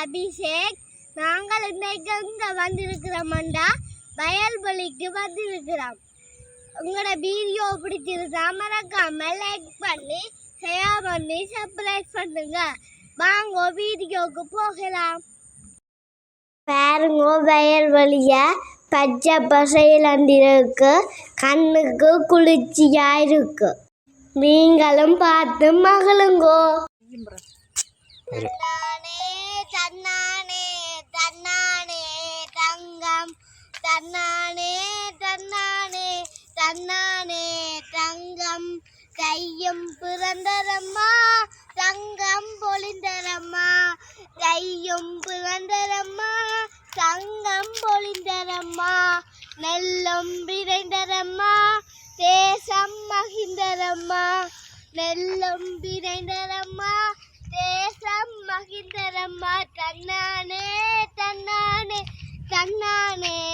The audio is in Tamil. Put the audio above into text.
அபிஷேக். நாங்கள் இன்னைக்கு இங்க வந்திருக்கிறோம்டா வயல்வெளிக்கு வந்திருக்கிறோம். உங்களோட வீடியோ பிடிச்சிருந்தா மறக்காம லைக் பண்ணி ஷேர் பண்ணி சப்ஸ்கிரைப் பண்ணுங்க. வாங்க வீடியோக்கு போகலாம். பாருங்க வயல்வெளிய பச்சை பசையில் இருக்கு. கண்ணுக்கு குளிர்ச்சியா இருக்கு. நீங்களும் பார்த்து மகளுங்கோ தன்னானே தன்னானே தன்னானே தங்கம் கையும் பிறந்தரம்மா தங்கம் பொழிந்தரம்மா கையும் பிறந்தரம்மா தங்கம் பொழிந்தரம்மா நெல்லும் விரைந்தரம்மா தேசம் மகிந்தரம்மா நெல்லும் விரைந்தரம்மா தேசம் மகிந்தரம்மா தன்னானே தன்னானே தன்னானே.